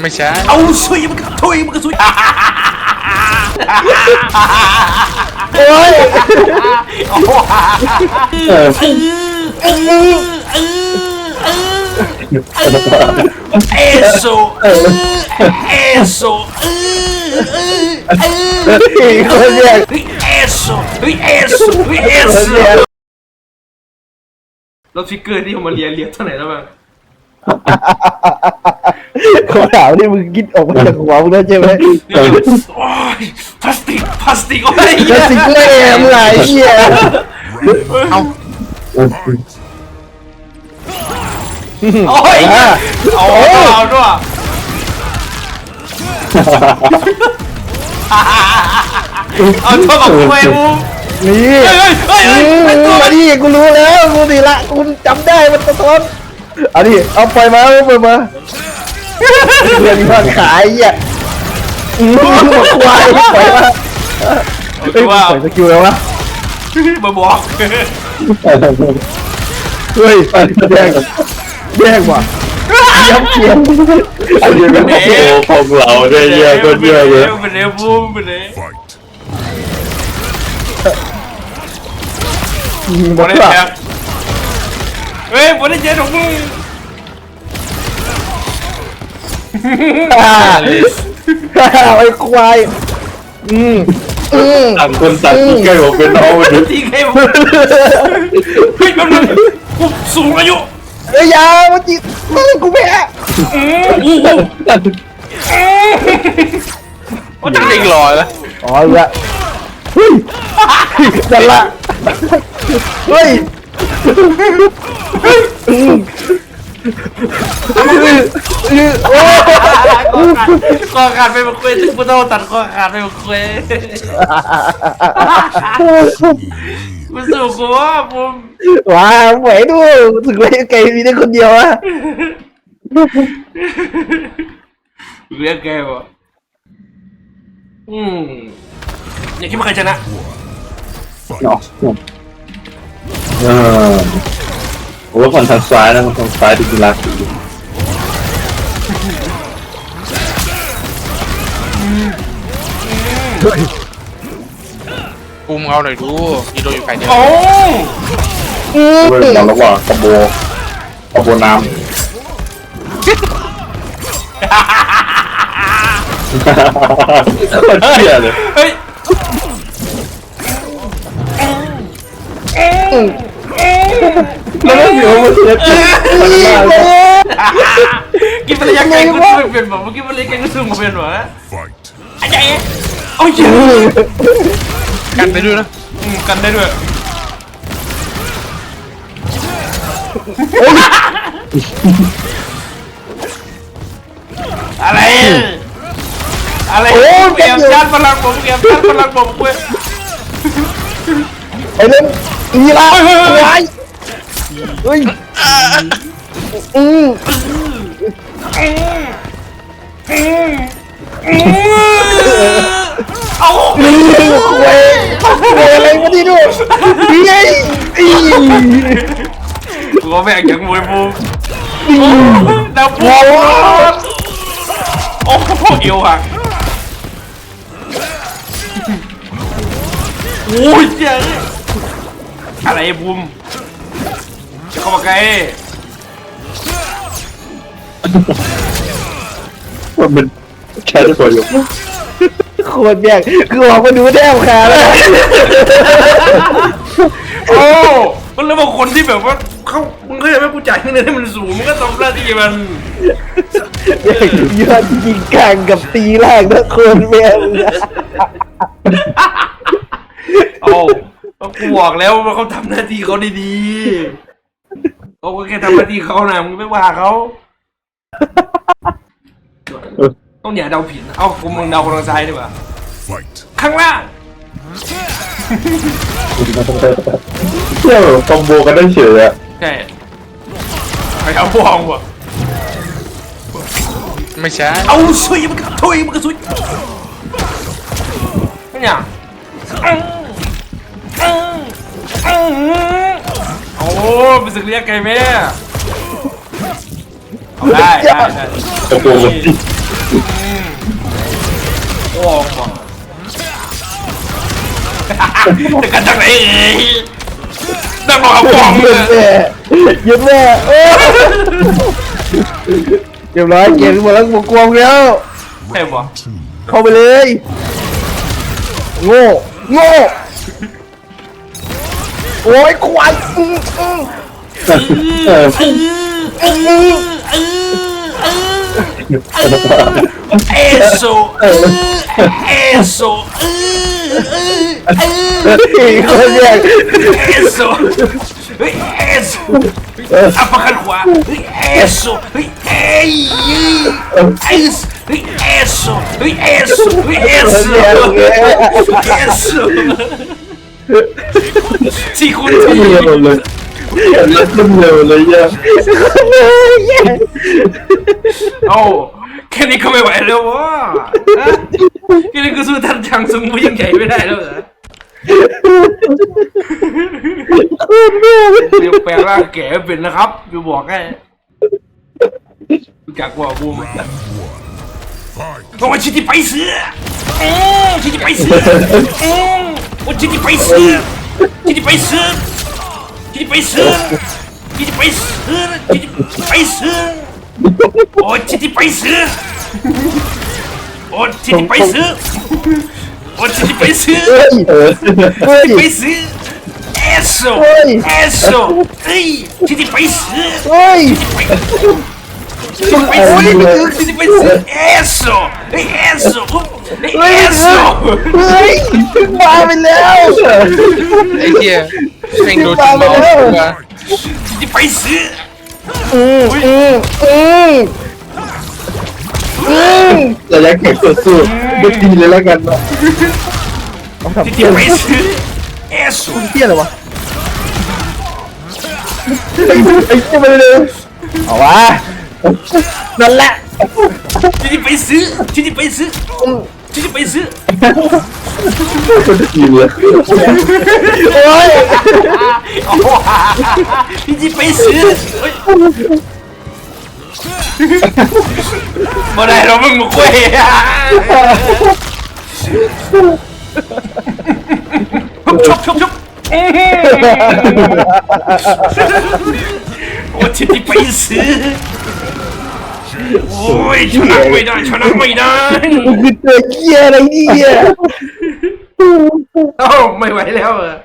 ไม่ใช่เอาซุยมันก็ถุยมันก็ซุยโอ้ยโอ้โหเออเออเออเออเออเอโซเออเอโซเออเออเอออีกคนแยกเฮ้ยเอโซเฮ้ยเอโซเฮ้ยเอโซแล้วฟิกเกอร์ที่เอามาเรียนเรียนเท่าไหร่แล้วบ้าง เขาถามที่มึงคิดออกมาจากหัวมึงแล้วใช่ไหมโอ้ยพลาสติกพลาสติกโอ้ยแล้วสิเล่มงไงเหี้ยเอาโอ้ยเอาเอาด้วยเอาตัวกับกูไปมูนี่เฮ้ยเฮ้ยเฮ้ยอืเฮ้ยตัวมมัมานดิกูรู้แล้วกูสิละกูจำได้มันสะท้อนเอาดิเอาปล่อยมาเอาปล่อยมา เรื่องทอดขายเหี้ยอืมบอกควายปล่อยมาเฮ้ยปล่อยสกิลแล้ววะมาบอกเฮ้ยแย่งแย่งว่ะยับเกียงอันนี้เป็นโอ้ของเราเนี่ยเยอะก็เยอะเลยเป็นเรื่องบูมเป็นเรื่องหมบอดลได้ละแจ็คเฮ้ยบอลได้แจ็คของมึง ไอ้ควาย อืมอืมต่างคนต่างที่ใกล้ผมเป็นน้องมันทีใครมึงเฮ้ยมันมันกูสูงอายุเอ้ยอยามาจิมึงกูแพ้อืมอู้หูว่าจะเล่งรอแล้วอ๋อละเฮ้ยนั่นละเฮ้ยอืมอืมอืมโอ้ คอขาดไปมาคุยถึงกูต้องตัดคอขาดไปมาคุยมันสูงกูว่าผมว้าวไหวดูถึงเลยไก่มีได้คนเดียวอะเรียกแกวะอืมอย่าคิดว่าใครชนะเนาะ ผมว่าฝั่งทางซ้ายนะทางซ้ายที่กีฬาสีกูมึงเอาหน่อยดูยีโดอยู่ไกลเดียวโอ้อืมเว้ยมองระหว่างคอมโบคอมโบน้ำคนเชี่ยเลยเฮ้ย แล้วก็เดี๋ยวมันเสียใจมันมากเลยกินภรรยาแกงกูสู้เป็นแบบเมื่อกี้ภรรยาแกงกูสู้มาเป็นวะไอ้เจ๊โอ้ยกันไปด้วยนะอืมกันได้ด้วยอะไรอะไรเก็บชาร์จพลังผมเก็บชาร์จพลังผมเว้ยไอ้เรื่องอีลาควาย เฮ้ยอืมเอานี่ควายควายอะไรมาที่ดูนี่ไงอีกูแม่งย่างมวยบูมดาวบูมโอ้โหเอวหักโอ้ยเจ๊อะไรบูม เข้ามาใกล้มันเป็นแค่ได้ประโยชน์โคตรแย่งคือออกมาดูแทบขาแล้วโอ้มันเลยบอกคนที่แบบว่าเขามึงเข้าใจไหมกูจ่ายเงินให้มันสูงมันก็ทำหน้าที่มันยอดยิงกลางกับตีแรกนะคนแม่งโอ้กูบอกแล้วว่าเขาทำหน้าที่เขาดีๆ เขาก็แค่ทำหน้าที่เขานะมึงไม่ว่าเขา ต้องอย่าเดาผิดนะเอ้ากูมึงเดาคนทางซ้ายดีกว่า Fight. ข้างล่าง เที่ยวคอมโบกันได้เฉยอะใช่ไปเอาพวงว่ะไม่ใช่เอาซุยมันก็ถุยมันก็ซุยไม่เนี่ยโอ้ เป็นสึกเรียกไก่แม่เอาได้ได้ได้คอมโกนโอ้งบอกจะกันจากไหนเอ้ยดังหลอกบอกยืเลนแม่ยยืนแม่โอ้เรียบร้อยเกมหมดแล้วกูกลัวมึงแล้ว ใช่ปะเข้าไปเลย โง่ โง่ โอ้ยควายอื้ออื้อเออือื้อเอโซเอโซเอเออีกคนแย่งเอโซเฮ้ยเอโซอัปปะขันขวาเฮ้ยเอโซเฮ้ยเอ้ยเอสเฮ้ยเอโซ เฮ้ยเอโซเฮ้ยเอโซเอโซที่คุณที่เร็วเลยเร็วเร็วเลยเยอะโอ้แค่นี้ก็ไม่ไหวแล้ววะแค่นี้ก็สู้ท่านจังซุงผู้ยิ่งใหญ่ไม่ได้แล้วเหรอเรียกแปลงร่างแก่เป็นนะครับจะบอกให้รู้จักว่าบูม ต้องมาชิดที่ไปเสือโอ้ชิดที่ไปเสือโอ้โอ้ชิดที่ไปเสือชิ ดที่ไปเสือชิดที่ไปเสือชิดที่ไปเสือชิดที่ไปเอโอ้ชิดที่ไปซื้อโอ้ชิดที่ไปซื้อโอ้ชิดที่ไอเฮ้ยเออเฮ้ยไอ้เอสโซเฮ้ยชิดที่ไปซื้อเฮ้ยชิดที่ไปซื้อชิดที่ไปซื้เอสโอ้ยเอสโซเฮ้ยเฮ้ยอสโซเฮ้ยมาไปแล้วไอ้เหี้ยแม่งโดนจุดเมาส์ตัวชิดที่ไปซื้ออืมอืมอืมอืมระยะแข่งสู้ไม่ดีเลยแล้วกันวะต้องทำเที่ยไปอะไรซื้อเอสโซเที่ยอะไรวะไอ้เที่ยไปเลยเอาวะ นั่นแหละชิดที่ไปซื้อชิดที่ไปซื้อชิดที่ไปซื้อคนดีเลยโอ้ยโอ้โหชิดที่ไปซื้อเฮ้ยบ่ได้เรามึงมาคุยอะชุบชุบชุบโอ้ชิที่ไปซื้อ โอ้ยชนะไม่ได้ชนะไม่ได้กูคือตัวเที่ยอะไรเนี่ยเอ้าไม่ไหวแล้วเหรอ